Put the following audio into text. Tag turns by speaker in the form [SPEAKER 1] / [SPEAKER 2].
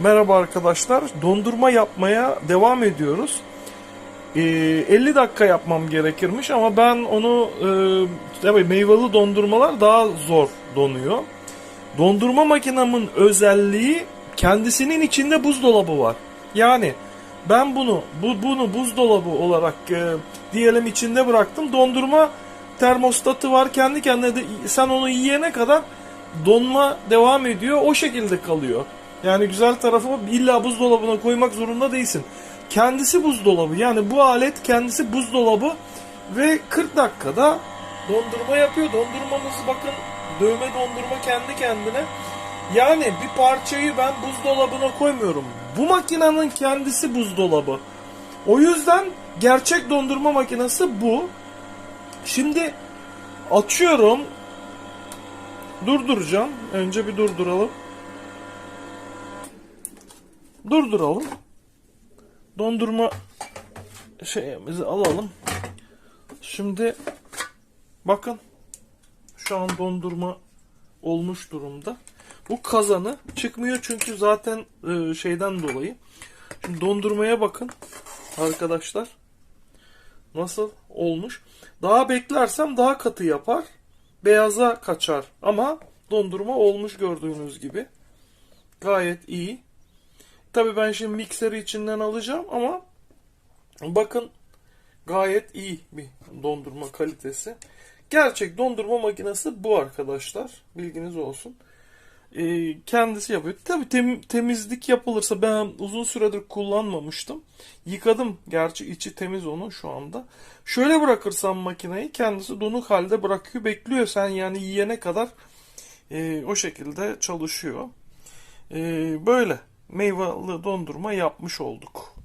[SPEAKER 1] Merhaba arkadaşlar. Dondurma yapmaya devam ediyoruz. Ee, 50 dakika yapmam gerekirmiş ama ben onu e, tabii meyveli dondurmalar daha zor donuyor. Dondurma makinemin özelliği kendisinin içinde buzdolabı var. Yani ben bunu bu bunu buzdolabı olarak e, diyelim içinde bıraktım. Dondurma termostatı var. Kendi kendine de sen onu yiyene kadar donma devam ediyor. O şekilde kalıyor. Yani güzel tarafı illa buzdolabına koymak zorunda değilsin. Kendisi buzdolabı. Yani bu alet kendisi buzdolabı ve 40 dakikada dondurma yapıyor. Dondurmamız bakın dövme dondurma kendi kendine. Yani bir parçayı ben buzdolabına koymuyorum. Bu makinenin kendisi buzdolabı. O yüzden gerçek dondurma makinesi bu. Şimdi açıyorum. Durduracağım. Önce bir durduralım. Durduralım. Dondurma şeyimizi alalım. Şimdi bakın şu an dondurma olmuş durumda. Bu kazanı çıkmıyor çünkü zaten e, şeyden dolayı. Şimdi dondurmaya bakın arkadaşlar. Nasıl olmuş? Daha beklersem daha katı yapar. Beyaza kaçar. Ama dondurma olmuş gördüğünüz gibi. Gayet iyi. Tabii ben şimdi mikseri içinden alacağım ama bakın gayet iyi bir dondurma kalitesi. Gerçek dondurma makinesi bu arkadaşlar. Bilginiz olsun. Ee, kendisi yapıyor. Tabii tem- temizlik yapılırsa ben uzun süredir kullanmamıştım. Yıkadım. Gerçi içi temiz onun şu anda. Şöyle bırakırsam makineyi kendisi donuk halde bırakıyor. Bekliyor sen yani yiyene kadar e, o şekilde çalışıyor. E, böyle meyveli dondurma yapmış olduk.